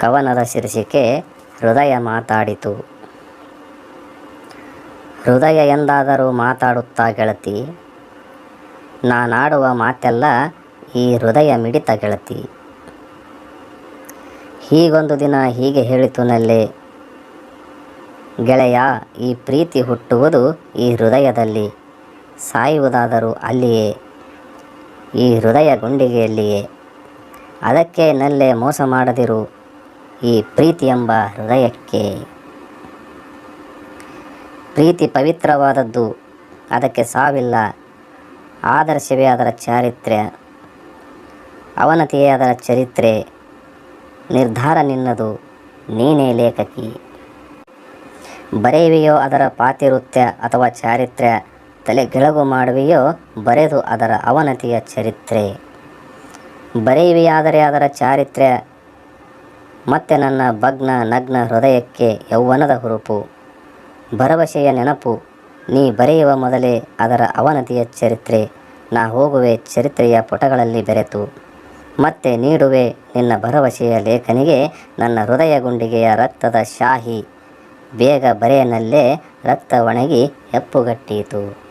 ಕವನದ ಶೀರ್ಷಿಕೆ ಹೃದಯ ಮಾತಾಡಿತು. ಹೃದಯ ಎಂದಾದರೂ ಮಾತಾಡುತ್ತಾ ಗೆಳತಿ, ನಾನಾಡುವ ಮಾತೆಲ್ಲ ಈ ಹೃದಯ ಮಿಡಿತ ಗೆಳತಿ. ಹೀಗೊಂದು ದಿನ ಹೀಗೆ ಹೇಳಿತು ನಲ್ಲೆ, ಗೆಳೆಯ, ಈ ಪ್ರೀತಿ ಹುಟ್ಟುವುದು ಈ ಹೃದಯದಲ್ಲಿ, ಸಾಯುವುದಾದರೂ ಅಲ್ಲಿಯೇ, ಈ ಹೃದಯ ಗುಂಡಿಗೆಯಲ್ಲಿಯೇ. ಅದಕ್ಕೆ ನಲ್ಲೆ ಮೋಸ ಮಾಡದಿರು. ಈ ಪ್ರೀತಿ ಎಂಬ ಹೃದಯಕ್ಕೆ ಪ್ರೀತಿ ಪವಿತ್ರವಾದದ್ದು. ಅದಕ್ಕೆ ಸಾವಿಲ್ಲ. ಆದರ್ಶವೇ ಅದರ ಚಾರಿತ್ರ್ಯ. ಅವನತಿಯೇ ಅದರ ಚರಿತ್ರೆ. ನಿರ್ಧಾರ ನಿನ್ನದು. ನೀನೇ ಲೇಖಕಿ. ಬರೆಯುವೆಯೋ ಅದರ ಪಾತಿವೃತ್ಯ ಅಥವಾ ಚಾರಿತ್ರ್ಯ. ತಲೆಗೆಳಗು ಮಾಡುವೆಯೋ ಬರೆದು ಅದರ ಅವನತಿಯ ಚರಿತ್ರೆ. ಬರೆಯುವೆಯಾದರೆ ಅದರ ಚಾರಿತ್ರ್ಯ. ಮತ್ತೆ ನನ್ನ ಭಗ್ನ ನಗ್ನ ಹೃದಯಕ್ಕೆ ಯೌವನದ ಹುರುಪು. ಭರವಸೆಯ ನೆನಪು. ನೀ ಬರೆಯುವ ಮೊದಲೇ ಅದರ ಅವನತಿಯ ಚರಿತ್ರೆ. ನಾ ಹೋಗುವೆ ಚರಿತ್ರೆಯ ಪುಟಗಳಲ್ಲಿ ಬೆರೆತು. ಮತ್ತೆ ನೀಡುವೆ ನಿನ್ನ ಭರವಸೆಯ ಲೇಖನಿಗೆ ನನ್ನ ಹೃದಯ ಗುಂಡಿಗೆಯ ರಕ್ತದ ಶಾಹಿ. ಬೇಗ ಬರೆಯನಲ್ಲೇ ರಕ್ತ ಒಣಗಿ ಹೆಪ್ಪುಗಟ್ಟೀತು